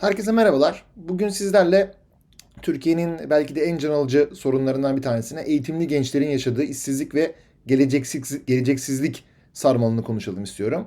Herkese merhabalar. Bugün sizlerle Türkiye'nin belki de en can alıcı sorunlarından bir tanesine eğitimli gençlerin yaşadığı işsizlik ve geleceksiz, geleceksizlik sarmalını konuşalım istiyorum.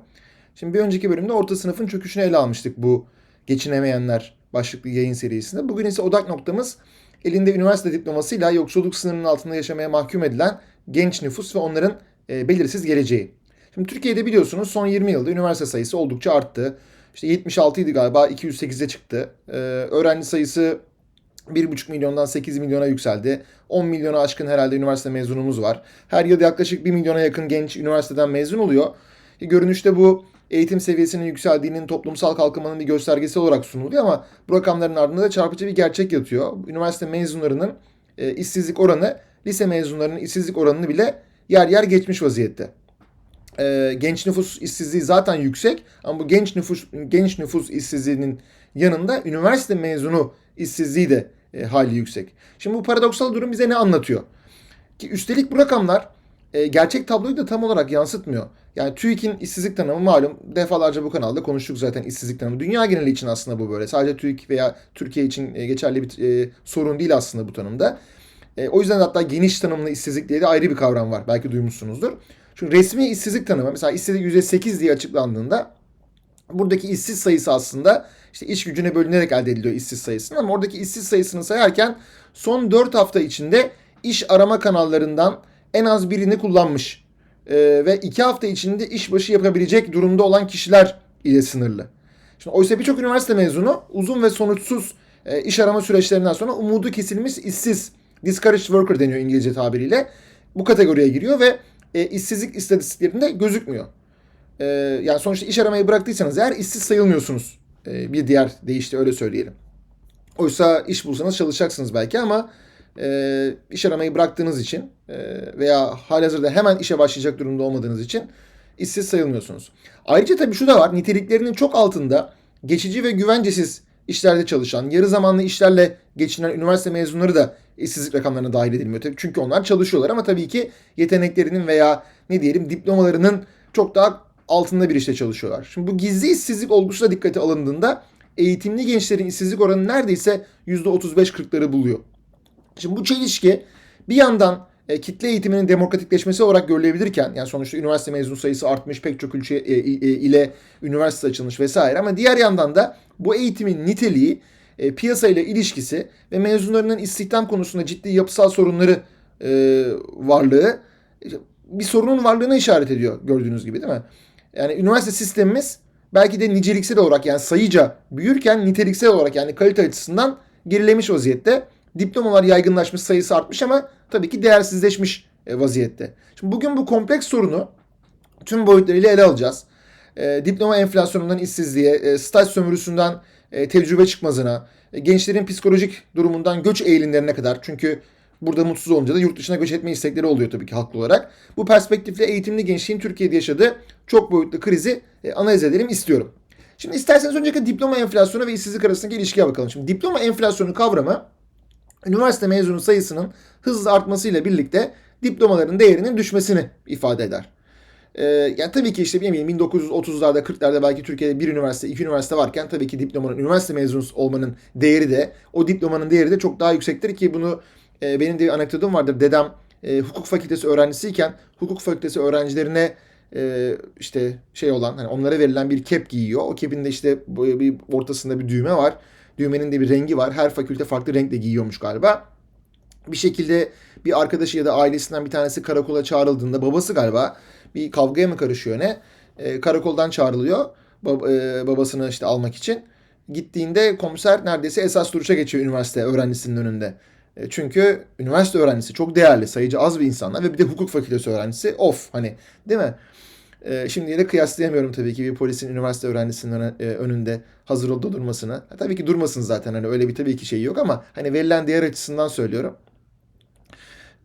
Şimdi bir önceki bölümde orta sınıfın çöküşünü ele almıştık bu geçinemeyenler başlıklı yayın serisinde. Bugün ise odak noktamız elinde üniversite diplomasıyla yoksulluk sınırının altında yaşamaya mahkum edilen genç nüfus ve onların e, belirsiz geleceği. Şimdi Türkiye'de biliyorsunuz son 20 yılda üniversite sayısı oldukça arttı. İşte 76 idi galiba 208'e çıktı. Ee, öğrenci sayısı 1,5 milyondan 8 milyona yükseldi. 10 milyona aşkın herhalde üniversite mezunumuz var. Her yıl yaklaşık 1 milyona yakın genç üniversiteden mezun oluyor. E, görünüşte bu eğitim seviyesinin yükseldiğinin toplumsal kalkınmanın bir göstergesi olarak sunuluyor ama bu rakamların ardında da çarpıcı bir gerçek yatıyor. Üniversite mezunlarının e, işsizlik oranı lise mezunlarının işsizlik oranını bile yer yer geçmiş vaziyette e, genç nüfus işsizliği zaten yüksek ama bu genç nüfus genç nüfus işsizliğinin yanında üniversite mezunu işsizliği de e, hali yüksek. Şimdi bu paradoksal durum bize ne anlatıyor? Ki üstelik bu rakamlar e, gerçek tabloyu da tam olarak yansıtmıyor. Yani TÜİK'in işsizlik tanımı malum defalarca bu kanalda konuştuk zaten işsizlik tanımı. Dünya geneli için aslında bu böyle. Sadece TÜİK veya Türkiye için e, geçerli bir e, sorun değil aslında bu tanımda. E, o yüzden hatta geniş tanımlı işsizlik diye de ayrı bir kavram var. Belki duymuşsunuzdur. Çünkü resmi işsizlik tanımı mesela işsizlik %8 diye açıklandığında buradaki işsiz sayısı aslında işte iş gücüne bölünerek elde ediliyor işsiz sayısını ama oradaki işsiz sayısını sayarken son 4 hafta içinde iş arama kanallarından en az birini kullanmış ee, ve 2 hafta içinde iş başı yapabilecek durumda olan kişiler ile sınırlı. Şimdi oysa birçok üniversite mezunu uzun ve sonuçsuz e, iş arama süreçlerinden sonra umudu kesilmiş işsiz, discouraged worker deniyor İngilizce tabiriyle. Bu kategoriye giriyor ve e, işsizlik istatistiklerinde gözükmüyor. E, yani sonuçta iş aramayı bıraktıysanız eğer işsiz sayılmıyorsunuz. E, bir diğer deyişle öyle söyleyelim. Oysa iş bulsanız çalışacaksınız belki ama e, iş aramayı bıraktığınız için e, veya halihazırda hemen işe başlayacak durumda olmadığınız için işsiz sayılmıyorsunuz. Ayrıca tabii şu da var. Niteliklerinin çok altında geçici ve güvencesiz işlerde çalışan, yarı zamanlı işlerle geçinen üniversite mezunları da işsizlik rakamlarına dahil edilmiyor. Tabii çünkü onlar çalışıyorlar ama tabii ki yeteneklerinin veya ne diyelim diplomalarının çok daha altında bir işte çalışıyorlar. Şimdi bu gizli işsizlik olgusu da dikkate alındığında eğitimli gençlerin işsizlik oranı neredeyse %35-40'ları buluyor. Şimdi bu çelişki bir yandan e, kitle eğitiminin demokratikleşmesi olarak görülebilirken yani sonuçta üniversite mezun sayısı artmış pek çok ülke e, e, ile üniversite açılmış vesaire ama diğer yandan da bu eğitimin niteliği e, piyasayla ilişkisi ve mezunlarının istihdam konusunda ciddi yapısal sorunları e, varlığı bir sorunun varlığına işaret ediyor gördüğünüz gibi değil mi? Yani üniversite sistemimiz belki de niceliksel olarak yani sayıca büyürken niteliksel olarak yani kalite açısından gerilemiş vaziyette. Diplomalar yaygınlaşmış, sayısı artmış ama tabii ki değersizleşmiş e, vaziyette. Şimdi bugün bu kompleks sorunu tüm boyutlarıyla ele alacağız. E, diploma enflasyonundan işsizliğe, e, staj sömürüsünden e, tecrübe çıkmazına, e, gençlerin psikolojik durumundan göç eğilimlerine kadar. Çünkü burada mutsuz olunca da yurt dışına göç etme istekleri oluyor tabii ki haklı olarak. Bu perspektifle eğitimli gençliğin Türkiye'de yaşadığı çok boyutlu krizi e, analiz edelim istiyorum. Şimdi isterseniz öncelikle diploma enflasyonu ve işsizlik arasındaki ilişkiye bakalım. Şimdi diploma enflasyonu kavramı üniversite mezunu sayısının hızla artmasıyla birlikte diplomaların değerinin düşmesini ifade eder. Ee, yani tabii ki işte bilmiyorum 1930'larda 40'larda belki Türkiye'de bir üniversite, iki üniversite varken tabii ki diplomanın, üniversite mezunu olmanın değeri de, o diplomanın değeri de çok daha yüksektir ki bunu e, benim de bir anekdotum vardır. Dedem e, hukuk fakültesi öğrencisiyken hukuk fakültesi öğrencilerine e, işte şey olan hani onlara verilen bir kep giyiyor. O kepin de işte bir ortasında bir düğme var. Düğmenin de bir rengi var. Her fakülte farklı renkle giyiyormuş galiba. Bir şekilde bir arkadaşı ya da ailesinden bir tanesi karakola çağrıldığında babası galiba bir kavgaya mı karışıyor ne? E, karakoldan çağrılıyor bab, e, babasını işte almak için. Gittiğinde komiser neredeyse esas duruşa geçiyor üniversite öğrencisinin önünde. E, çünkü üniversite öğrencisi çok değerli, sayıcı az bir insanlar ve bir de hukuk fakültesi öğrencisi of hani değil mi? E, şimdiye de kıyaslayamıyorum tabii ki bir polisin üniversite öğrencisinin e, önünde hazır olduğu durmasını. Ha, tabii ki durmasın zaten hani öyle bir tabii ki şey yok ama hani verilen değer açısından söylüyorum.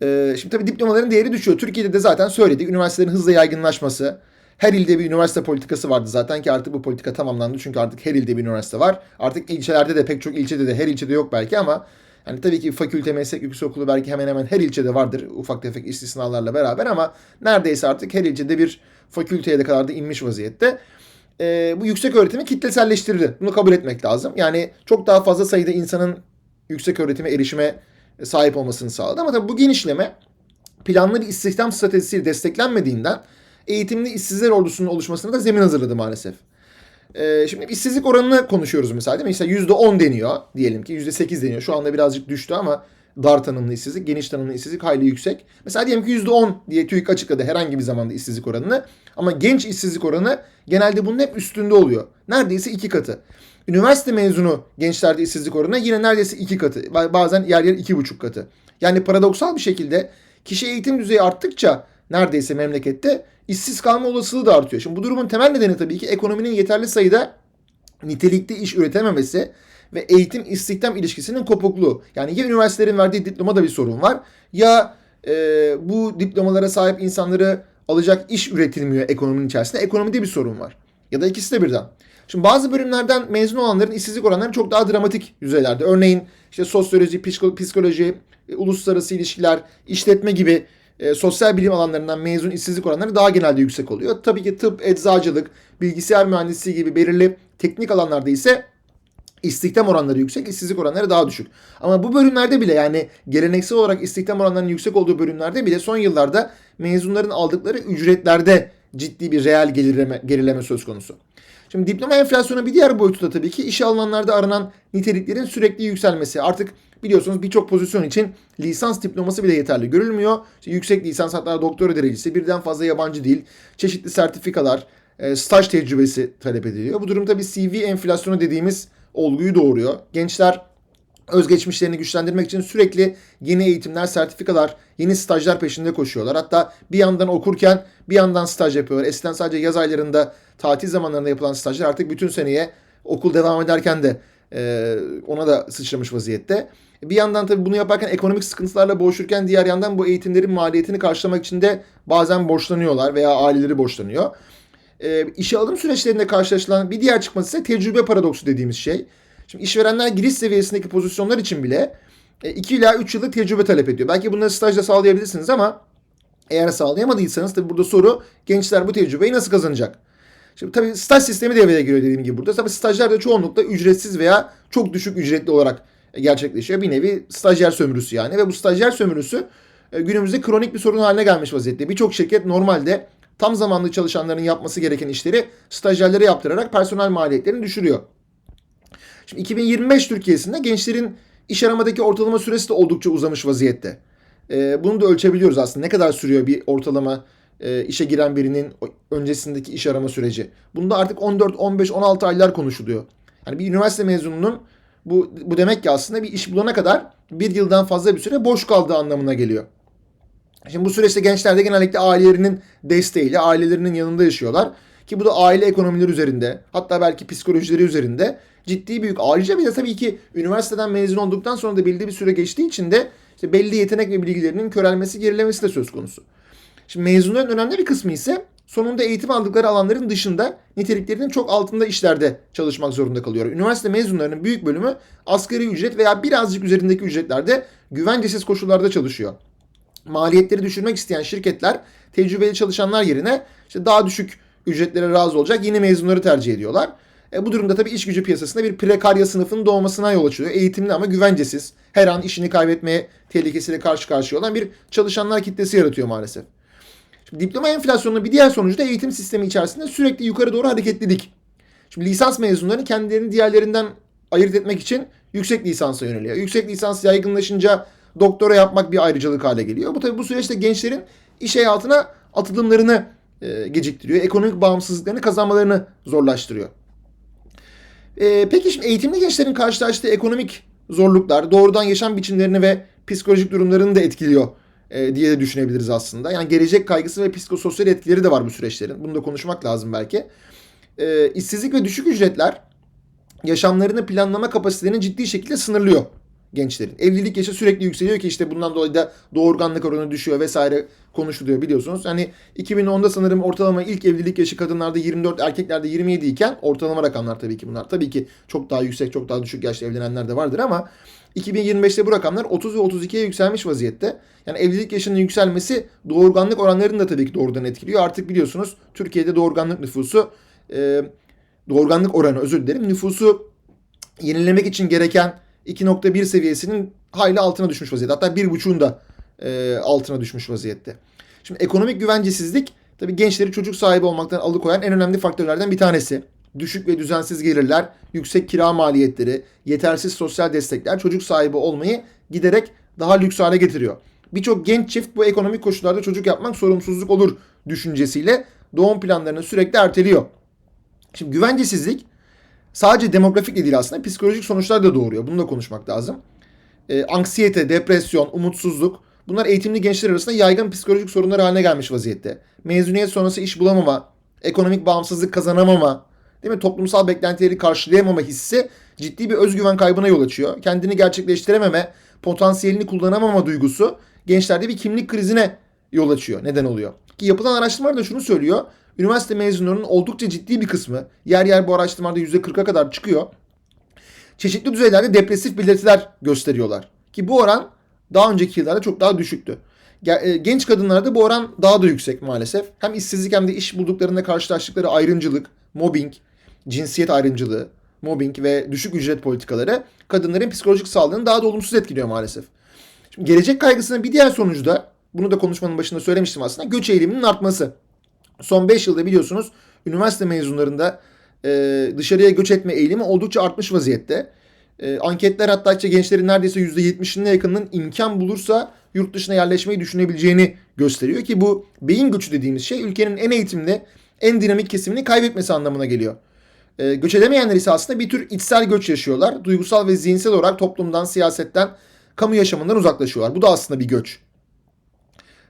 Ee, şimdi tabii diplomaların değeri düşüyor. Türkiye'de de zaten söyledik. Üniversitelerin hızla yaygınlaşması. Her ilde bir üniversite politikası vardı zaten ki artık bu politika tamamlandı. Çünkü artık her ilde bir üniversite var. Artık ilçelerde de pek çok ilçede de her ilçede yok belki ama yani tabii ki fakülte, meslek yüksek okulu belki hemen hemen her ilçede vardır ufak tefek istisnalarla beraber ama neredeyse artık her ilçede bir fakülteye de kadar da inmiş vaziyette. e, bu yüksek öğretimi kitleselleştirdi. Bunu kabul etmek lazım. Yani çok daha fazla sayıda insanın yüksek öğretime erişime sahip olmasını sağladı. Ama tabii bu genişleme planlı bir istihdam stratejisiyle desteklenmediğinden eğitimli işsizler ordusunun oluşmasına da zemin hazırladı maalesef. Ee, şimdi işsizlik oranını konuşuyoruz mesela değil mi? İşte %10 deniyor diyelim ki %8 deniyor. Şu anda birazcık düştü ama dar tanımlı işsizlik, geniş tanımlı işsizlik hayli yüksek. Mesela diyelim ki %10 diye TÜİK açıkladı herhangi bir zamanda işsizlik oranını. Ama genç işsizlik oranı genelde bunun hep üstünde oluyor. Neredeyse iki katı. Üniversite mezunu gençlerde işsizlik oranı yine neredeyse iki katı. Bazen yer yer iki buçuk katı. Yani paradoksal bir şekilde kişi eğitim düzeyi arttıkça neredeyse memlekette işsiz kalma olasılığı da artıyor. Şimdi bu durumun temel nedeni tabii ki ekonominin yeterli sayıda nitelikli iş üretememesi ve eğitim istihdam ilişkisinin kopukluğu. Yani ya üniversitelerin verdiği diplomada bir sorun var ya e, bu diplomalara sahip insanları alacak iş üretilmiyor ekonominin içerisinde. Ekonomide bir sorun var. Ya da ikisi de birden. Şimdi bazı bölümlerden mezun olanların işsizlik oranları çok daha dramatik düzeylerde. Örneğin işte sosyoloji, psikoloji, e, uluslararası ilişkiler, işletme gibi e, sosyal bilim alanlarından mezun işsizlik oranları daha genelde yüksek oluyor. Tabii ki tıp, eczacılık, bilgisayar mühendisliği gibi belirli teknik alanlarda ise istihdam oranları yüksek, işsizlik oranları daha düşük. Ama bu bölümlerde bile yani geleneksel olarak istihdam oranlarının yüksek olduğu bölümlerde bile son yıllarda mezunların aldıkları ücretlerde ciddi bir reel gerileme, gerileme söz konusu. Şimdi diploma enflasyonu bir diğer boyutu da tabii ki işe alınanlarda aranan niteliklerin sürekli yükselmesi. Artık biliyorsunuz birçok pozisyon için lisans diploması bile yeterli görülmüyor. İşte yüksek lisans hatta doktora derecesi, birden fazla yabancı dil, çeşitli sertifikalar, e, staj tecrübesi talep ediliyor. Bu durum tabii CV enflasyonu dediğimiz olguyu doğuruyor. Gençler özgeçmişlerini güçlendirmek için sürekli yeni eğitimler, sertifikalar, yeni stajlar peşinde koşuyorlar. Hatta bir yandan okurken bir yandan staj yapıyorlar. Eskiden sadece yaz aylarında tatil zamanlarında yapılan stajlar artık bütün seneye okul devam ederken de e, ona da sıçramış vaziyette. Bir yandan tabii bunu yaparken ekonomik sıkıntılarla boğuşurken diğer yandan bu eğitimlerin maliyetini karşılamak için de bazen borçlanıyorlar veya aileleri borçlanıyor. E, işe alım süreçlerinde karşılaşılan bir diğer çıkması ise tecrübe paradoksu dediğimiz şey. Şimdi işverenler giriş seviyesindeki pozisyonlar için bile 2 ila 3 yıllık tecrübe talep ediyor. Belki bunları stajda sağlayabilirsiniz ama eğer sağlayamadıysanız tabii burada soru gençler bu tecrübeyi nasıl kazanacak? Şimdi tabii staj sistemi devreye giriyor dediğim gibi burada. Tabii stajlar da çoğunlukla ücretsiz veya çok düşük ücretli olarak gerçekleşiyor. Bir nevi stajyer sömürüsü yani ve bu stajyer sömürüsü e, günümüzde kronik bir sorun haline gelmiş vaziyette. Birçok şirket normalde tam zamanlı çalışanların yapması gereken işleri stajyerlere yaptırarak personel maliyetlerini düşürüyor. Şimdi 2025 Türkiye'sinde gençlerin iş aramadaki ortalama süresi de oldukça uzamış vaziyette. E, bunu da ölçebiliyoruz aslında. Ne kadar sürüyor bir ortalama e, işe giren birinin öncesindeki iş arama süreci. Bunda artık 14, 15, 16 aylar konuşuluyor. Yani bir üniversite mezununun bu, bu demek ki aslında bir iş bulana kadar bir yıldan fazla bir süre boş kaldığı anlamına geliyor. Şimdi bu süreçte gençler de genellikle ailelerinin desteğiyle ailelerinin yanında yaşıyorlar. Ki bu da aile ekonomileri üzerinde hatta belki psikolojileri üzerinde ciddi büyük. Ayrıca bir de tabii ki üniversiteden mezun olduktan sonra da belli bir süre geçtiği için de işte belli yetenek ve bilgilerinin körelmesi, gerilemesi de söz konusu. Şimdi mezunların önemli bir kısmı ise sonunda eğitim aldıkları alanların dışında niteliklerinin çok altında işlerde çalışmak zorunda kalıyor. Üniversite mezunlarının büyük bölümü asgari ücret veya birazcık üzerindeki ücretlerde güvencesiz koşullarda çalışıyor. Maliyetleri düşürmek isteyen şirketler tecrübeli çalışanlar yerine işte daha düşük ücretlere razı olacak yeni mezunları tercih ediyorlar. E, bu durumda tabii iş gücü piyasasında bir prekarya sınıfının doğmasına yol açıyor. Eğitimli ama güvencesiz, her an işini kaybetmeye tehlikesiyle karşı karşıya olan bir çalışanlar kitlesi yaratıyor maalesef. Şimdi diploma enflasyonunun bir diğer sonucu da eğitim sistemi içerisinde sürekli yukarı doğru hareketlilik. Şimdi lisans mezunları kendilerini diğerlerinden ayırt etmek için yüksek lisansa yöneliyor. Yüksek lisans yaygınlaşınca doktora yapmak bir ayrıcalık hale geliyor. Bu tabii bu süreçte gençlerin iş hayatına atılımlarını e, geciktiriyor. Ekonomik bağımsızlıklarını kazanmalarını zorlaştırıyor. E, peki şimdi eğitimli gençlerin karşılaştığı ekonomik zorluklar doğrudan yaşam biçimlerini ve psikolojik durumlarını da etkiliyor e, diye de düşünebiliriz aslında. Yani gelecek kaygısı ve psikososyal etkileri de var bu süreçlerin. Bunu da konuşmak lazım belki. E, ve düşük ücretler yaşamlarını planlama kapasitelerini ciddi şekilde sınırlıyor gençlerin. Evlilik yaşı sürekli yükseliyor ki işte bundan dolayı da doğurganlık oranı düşüyor vesaire konuşuluyor biliyorsunuz. Hani 2010'da sanırım ortalama ilk evlilik yaşı kadınlarda 24, erkeklerde 27 iken ortalama rakamlar tabii ki bunlar. Tabii ki çok daha yüksek, çok daha düşük yaşta evlenenler de vardır ama 2025'te bu rakamlar 30 ve 32'ye yükselmiş vaziyette. Yani evlilik yaşının yükselmesi doğurganlık oranlarını da tabii ki doğrudan etkiliyor. Artık biliyorsunuz Türkiye'de doğurganlık nüfusu doğurganlık oranı özür dilerim nüfusu yenilemek için gereken 2.1 seviyesinin hayli altına düşmüş vaziyette. Hatta 1.5'un da e, altına düşmüş vaziyette. Şimdi ekonomik güvencesizlik tabii gençleri çocuk sahibi olmaktan alıkoyan en önemli faktörlerden bir tanesi. Düşük ve düzensiz gelirler, yüksek kira maliyetleri, yetersiz sosyal destekler çocuk sahibi olmayı giderek daha lüks hale getiriyor. Birçok genç çift bu ekonomik koşullarda çocuk yapmak sorumsuzluk olur düşüncesiyle doğum planlarını sürekli erteliyor. Şimdi güvencesizlik sadece demografik de değil aslında psikolojik sonuçlar da doğuruyor. Bunu da konuşmak lazım. E, anksiyete, depresyon, umutsuzluk bunlar eğitimli gençler arasında yaygın psikolojik sorunlar haline gelmiş vaziyette. Mezuniyet sonrası iş bulamama, ekonomik bağımsızlık kazanamama, değil mi? Toplumsal beklentileri karşılayamama hissi ciddi bir özgüven kaybına yol açıyor. Kendini gerçekleştirememe, potansiyelini kullanamama duygusu gençlerde bir kimlik krizine yol açıyor. Neden oluyor? Ki yapılan araştırmalar da şunu söylüyor. Üniversite mezunlarının oldukça ciddi bir kısmı, yer yer bu araştırmalarda %40'a kadar çıkıyor. Çeşitli düzeylerde depresif belirtiler gösteriyorlar. Ki bu oran daha önceki yıllarda çok daha düşüktü. e, Genç kadınlarda bu oran daha da yüksek maalesef. Hem işsizlik hem de iş bulduklarında karşılaştıkları ayrımcılık, mobbing, cinsiyet ayrımcılığı, mobbing ve düşük ücret politikaları kadınların psikolojik sağlığını daha da olumsuz etkiliyor maalesef. Şimdi gelecek kaygısının bir diğer sonucu da bunu da konuşmanın başında söylemiştim aslında göç eğiliminin artması. Son 5 yılda biliyorsunuz üniversite mezunlarında e, dışarıya göç etme eğilimi oldukça artmış vaziyette. E, anketler hatta işte gençlerin neredeyse %70'ine yakınının imkan bulursa yurt dışına yerleşmeyi düşünebileceğini gösteriyor ki bu beyin göçü dediğimiz şey ülkenin en eğitimli, en dinamik kesimini kaybetmesi anlamına geliyor. E, göç edemeyenler ise aslında bir tür içsel göç yaşıyorlar. Duygusal ve zihinsel olarak toplumdan, siyasetten, kamu yaşamından uzaklaşıyorlar. Bu da aslında bir göç.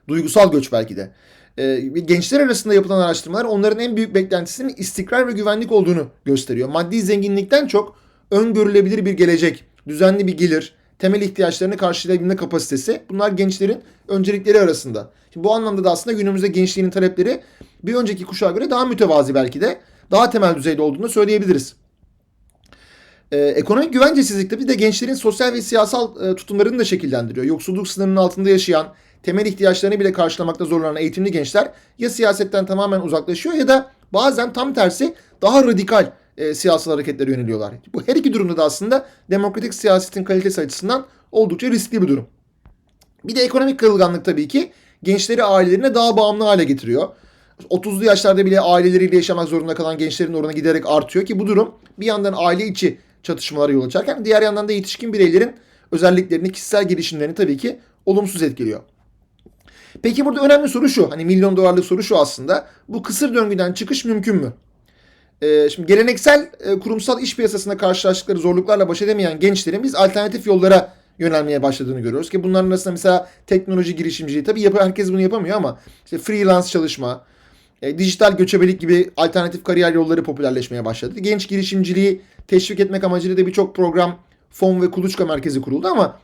Duygusal göç belki de. E, gençler arasında yapılan araştırmalar onların en büyük beklentisinin istikrar ve güvenlik olduğunu gösteriyor. Maddi zenginlikten çok öngörülebilir bir gelecek, düzenli bir gelir, temel ihtiyaçlarını karşılayabilme kapasitesi bunlar gençlerin öncelikleri arasında. Şimdi bu anlamda da aslında günümüzde gençliğin talepleri bir önceki kuşağa göre daha mütevazi belki de daha temel düzeyde olduğunu söyleyebiliriz. Ee, ekonomik güvencesizlik de bir de gençlerin sosyal ve siyasal e, tutumlarını da şekillendiriyor. Yoksulluk sınırının altında yaşayan, temel ihtiyaçlarını bile karşılamakta zorlanan eğitimli gençler ya siyasetten tamamen uzaklaşıyor ya da bazen tam tersi daha radikal e, siyasal hareketlere yöneliyorlar. Bu her iki durumda da aslında demokratik siyasetin kalitesi açısından oldukça riskli bir durum. Bir de ekonomik kırılganlık tabii ki gençleri ailelerine daha bağımlı hale getiriyor. 30'lu yaşlarda bile aileleriyle yaşamak zorunda kalan gençlerin oranı giderek artıyor ki bu durum bir yandan aile içi çatışmalara yol açarken diğer yandan da yetişkin bireylerin özelliklerini, kişisel gelişimlerini tabii ki olumsuz etkiliyor. Peki burada önemli soru şu. Hani milyon dolarlık soru şu aslında. Bu kısır döngüden çıkış mümkün mü? Ee, şimdi geleneksel e, kurumsal iş piyasasında karşılaştıkları zorluklarla baş edemeyen gençlerin biz alternatif yollara yönelmeye başladığını görüyoruz ki bunların arasında mesela teknoloji girişimciliği tabii yap herkes bunu yapamıyor ama işte freelance çalışma, e, dijital göçebelik gibi alternatif kariyer yolları popülerleşmeye başladı. Genç girişimciliği teşvik etmek amacıyla da birçok program, fon ve kuluçka merkezi kuruldu ama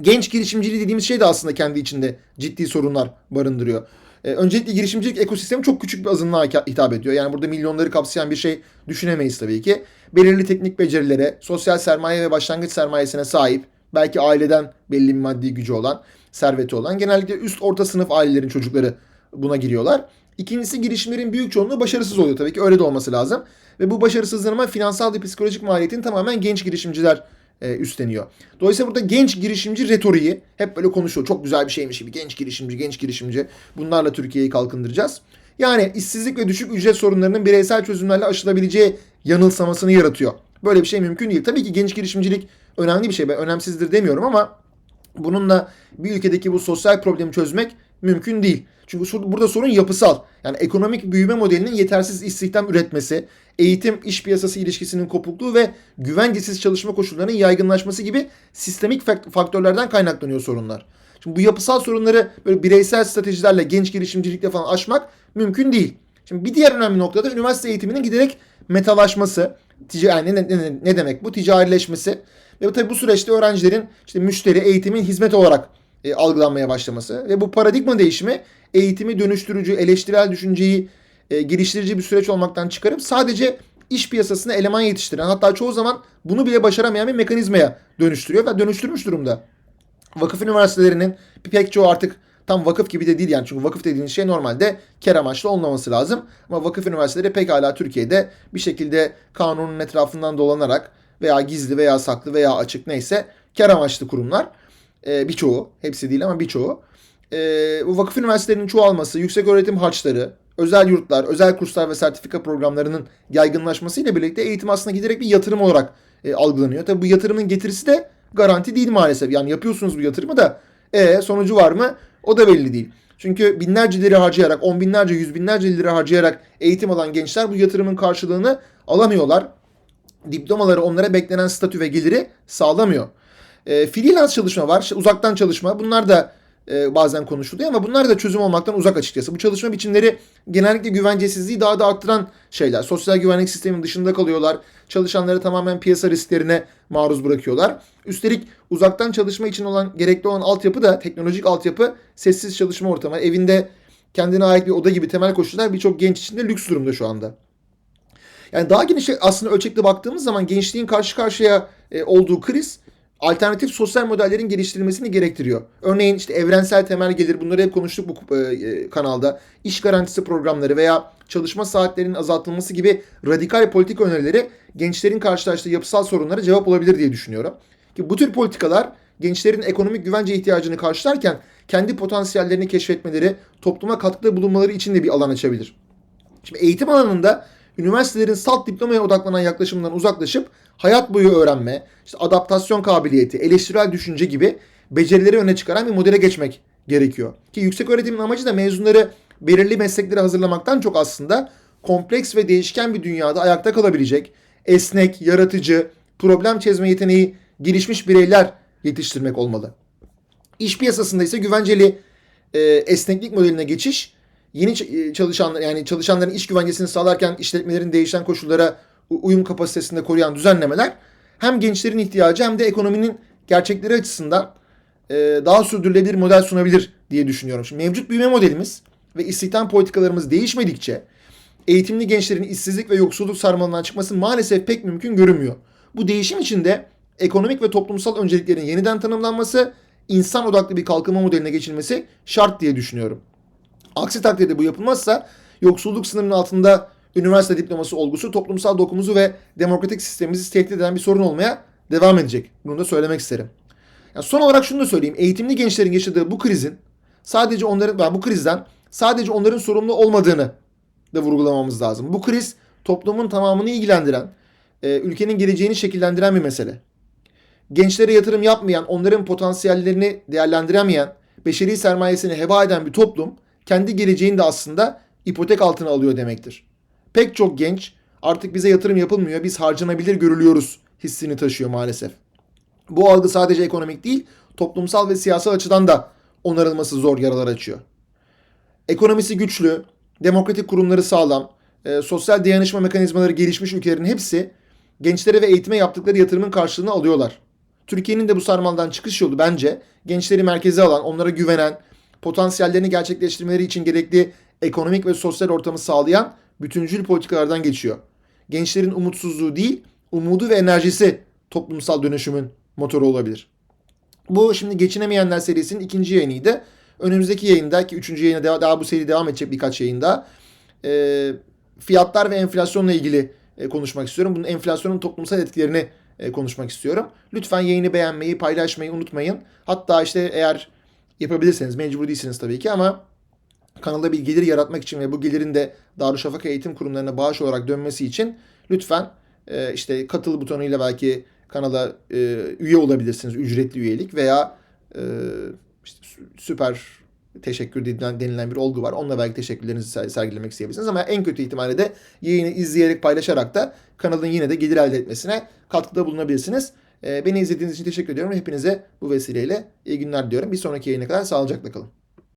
genç girişimciliği dediğimiz şey de aslında kendi içinde ciddi sorunlar barındırıyor. Ee, öncelikle girişimcilik ekosistemi çok küçük bir azınlığa hitap ediyor. Yani burada milyonları kapsayan bir şey düşünemeyiz tabii ki. Belirli teknik becerilere, sosyal sermaye ve başlangıç sermayesine sahip, belki aileden belli bir maddi gücü olan, serveti olan, genellikle üst orta sınıf ailelerin çocukları buna giriyorlar. İkincisi girişimlerin büyük çoğunluğu başarısız oluyor tabii ki öyle de olması lazım. Ve bu başarısızlığına finansal ve psikolojik maliyetini tamamen genç girişimciler e, üstleniyor. Dolayısıyla burada genç girişimci retoriği hep böyle konuşuyor. Çok güzel bir şeymiş gibi genç girişimci, genç girişimci. Bunlarla Türkiye'yi kalkındıracağız. Yani işsizlik ve düşük ücret sorunlarının bireysel çözümlerle aşılabileceği yanılsamasını yaratıyor. Böyle bir şey mümkün değil. Tabii ki genç girişimcilik önemli bir şey. Ben önemsizdir demiyorum ama bununla bir ülkedeki bu sosyal problemi çözmek mümkün değil. Çünkü burada sorun yapısal. Yani ekonomik büyüme modelinin yetersiz istihdam üretmesi, eğitim iş piyasası ilişkisinin kopukluğu ve güvencesiz çalışma koşullarının yaygınlaşması gibi sistemik faktörlerden kaynaklanıyor sorunlar. Şimdi bu yapısal sorunları böyle bireysel stratejilerle, genç girişimcilikle falan aşmak mümkün değil. Şimdi bir diğer önemli nokta da üniversite eğitiminin giderek metalaşması. Yani ne, ne, ne demek bu? Ticarileşmesi. Ve tabii bu süreçte öğrencilerin işte müşteri, eğitimin hizmet olarak e, algılanmaya başlaması. Ve bu paradigma değişimi eğitimi dönüştürücü, eleştirel düşünceyi e, geliştirici bir süreç olmaktan çıkarıp sadece iş piyasasına eleman yetiştiren hatta çoğu zaman bunu bile başaramayan bir mekanizmaya dönüştürüyor ve dönüştürmüş durumda. Vakıf üniversitelerinin pek çoğu artık Tam vakıf gibi de değil yani. Çünkü vakıf dediğiniz şey normalde kar amaçlı olmaması lazım. Ama vakıf üniversiteleri pekala Türkiye'de bir şekilde kanunun etrafından dolanarak veya gizli veya saklı veya açık neyse kar amaçlı kurumlar. Ee, birçoğu. Hepsi değil ama birçoğu. Ee, bu vakıf üniversitelerinin çoğalması, yüksek öğretim harçları, özel yurtlar, özel kurslar ve sertifika programlarının yaygınlaşmasıyla birlikte eğitim aslında giderek bir yatırım olarak e, algılanıyor. Tabii bu yatırımın getirisi de garanti değil maalesef. Yani yapıyorsunuz bu yatırımı da e, sonucu var mı? O da belli değil. Çünkü binlerce lira harcayarak, on binlerce, yüz binlerce lira harcayarak eğitim alan gençler bu yatırımın karşılığını alamıyorlar. Diplomaları onlara beklenen statü ve geliri sağlamıyor. E, freelance çalışma var, uzaktan çalışma. Bunlar da e, bazen konuşuluyor ama bunlar da çözüm olmaktan uzak açıkçası. Bu çalışma biçimleri genellikle güvencesizliği daha da arttıran şeyler. Sosyal güvenlik sisteminin dışında kalıyorlar. Çalışanları tamamen piyasa risklerine maruz bırakıyorlar. Üstelik uzaktan çalışma için olan gerekli olan altyapı da teknolojik altyapı sessiz çalışma ortamı. Evinde kendine ait bir oda gibi temel koşullar birçok genç için de lüks durumda şu anda. Yani daha geniş aslında ölçekte baktığımız zaman gençliğin karşı karşıya e, olduğu kriz alternatif sosyal modellerin geliştirilmesini gerektiriyor. Örneğin işte evrensel temel gelir bunları hep konuştuk bu e, kanalda. İş garantisi programları veya çalışma saatlerinin azaltılması gibi radikal politik önerileri gençlerin karşılaştığı yapısal sorunlara cevap olabilir diye düşünüyorum. Ki bu tür politikalar gençlerin ekonomik güvence ihtiyacını karşılarken kendi potansiyellerini keşfetmeleri, topluma katkıda bulunmaları için de bir alan açabilir. Şimdi eğitim alanında üniversitelerin salt diplomaya odaklanan yaklaşımından uzaklaşıp hayat boyu öğrenme, işte adaptasyon kabiliyeti, eleştirel düşünce gibi becerileri öne çıkaran bir modele geçmek gerekiyor. Ki yüksek öğretimin amacı da mezunları belirli mesleklere hazırlamaktan çok aslında kompleks ve değişken bir dünyada ayakta kalabilecek, esnek, yaratıcı, problem çözme yeteneği gelişmiş bireyler yetiştirmek olmalı. İş piyasasında ise güvenceli e, esneklik modeline geçiş yeni çalışanlar yani çalışanların iş güvencesini sağlarken işletmelerin değişen koşullara uyum kapasitesinde koruyan düzenlemeler hem gençlerin ihtiyacı hem de ekonominin gerçekleri açısından e, daha sürdürülebilir model sunabilir diye düşünüyorum. Şimdi mevcut büyüme modelimiz ve istihdam politikalarımız değişmedikçe eğitimli gençlerin işsizlik ve yoksulluk sarmalından çıkması maalesef pek mümkün görünmüyor. Bu değişim içinde ekonomik ve toplumsal önceliklerin yeniden tanımlanması, insan odaklı bir kalkınma modeline geçilmesi şart diye düşünüyorum. Aksi takdirde bu yapılmazsa yoksulluk sınırının altında üniversite diploması olgusu toplumsal dokumuzu ve demokratik sistemimizi tehdit eden bir sorun olmaya devam edecek. Bunu da söylemek isterim. Yani son olarak şunu da söyleyeyim. Eğitimli gençlerin yaşadığı bu krizin sadece onların yani bu krizden sadece onların sorumlu olmadığını da vurgulamamız lazım. Bu kriz toplumun tamamını ilgilendiren, e, ülkenin geleceğini şekillendiren bir mesele. Gençlere yatırım yapmayan, onların potansiyellerini değerlendiremeyen, beşeri sermayesini heba eden bir toplum kendi geleceğini de aslında ipotek altına alıyor demektir. Pek çok genç artık bize yatırım yapılmıyor, biz harcanabilir görülüyoruz hissini taşıyor maalesef. Bu algı sadece ekonomik değil, toplumsal ve siyasal açıdan da onarılması zor yaralar açıyor. Ekonomisi güçlü, demokratik kurumları sağlam, e, sosyal dayanışma mekanizmaları gelişmiş ülkelerin hepsi gençlere ve eğitime yaptıkları yatırımın karşılığını alıyorlar. Türkiye'nin de bu sarmaldan çıkış yolu bence gençleri merkeze alan, onlara güvenen, potansiyellerini gerçekleştirmeleri için gerekli ekonomik ve sosyal ortamı sağlayan bütüncül politikalardan geçiyor. Gençlerin umutsuzluğu değil, umudu ve enerjisi toplumsal dönüşümün motoru olabilir. Bu şimdi Geçinemeyenler serisinin ikinci yayınıydı. Önümüzdeki yayında ki üçüncü yayına daha, daha bu seri devam edecek birkaç yayında e, fiyatlar ve enflasyonla ilgili e, konuşmak istiyorum. Bunun enflasyonun toplumsal etkilerini e, konuşmak istiyorum. Lütfen yayını beğenmeyi, paylaşmayı unutmayın. Hatta işte eğer yapabilirseniz mecbur değilsiniz tabii ki ama kanalda bir gelir yaratmak için ve bu gelirin de Darüşşafaka eğitim kurumlarına bağış olarak dönmesi için lütfen e, işte katıl butonuyla belki kanala e, üye olabilirsiniz. Ücretli üyelik veya e, işte süper teşekkür denilen bir olgu var. Onunla belki teşekkürlerinizi sergilemek isteyebilirsiniz. Ama en kötü ihtimalle de yayını izleyerek paylaşarak da kanalın yine de gelir elde etmesine katkıda bulunabilirsiniz. Beni izlediğiniz için teşekkür ediyorum. Hepinize bu vesileyle iyi günler diyorum. Bir sonraki yayına kadar sağlıcakla kalın.